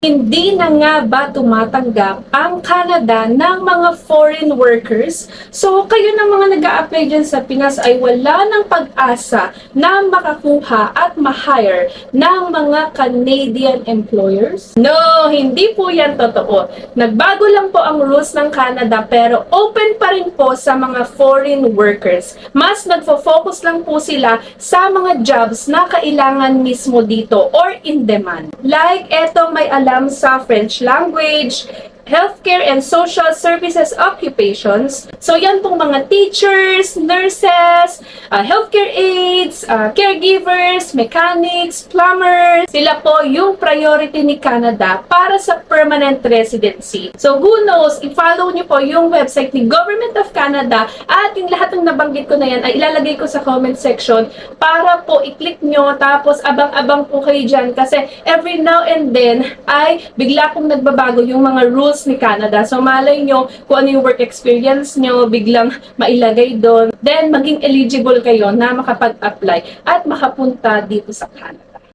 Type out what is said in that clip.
Hindi na nga ba tumatanggap ang Canada ng mga foreign workers? So, kayo ng mga nag apply dyan sa Pinas ay wala ng pag-asa na makakuha at ma-hire ng mga Canadian employers? No, hindi po yan totoo. Nagbago lang po ang rules ng Canada pero open pa rin po sa mga foreign workers. Mas nagfo-focus lang po sila sa mga jobs na kailangan mismo dito or in demand. Like, eto may alam sa French language, healthcare and social services occupations. So yan pong mga teachers, nurses, uh, healthcare aides, uh, caregivers, mechanics, plumbers. Sila po yung priority ni Canada para sa permanent residency. So who knows, i-follow niyo po yung website ni Government of Canada at yung lahat ng nabanggit ko na yan ay ilalagay ko sa comment section para po i-click nyo tapos abang-abang po kayo dyan kasi every now and then ay bigla pong nagbabago yung mga rules ni Canada. So malay nyo kung ano yung work experience nyo, biglang mailagay doon. Then maging eligible kayo na makapag-apply at makapunta dito sa Canada.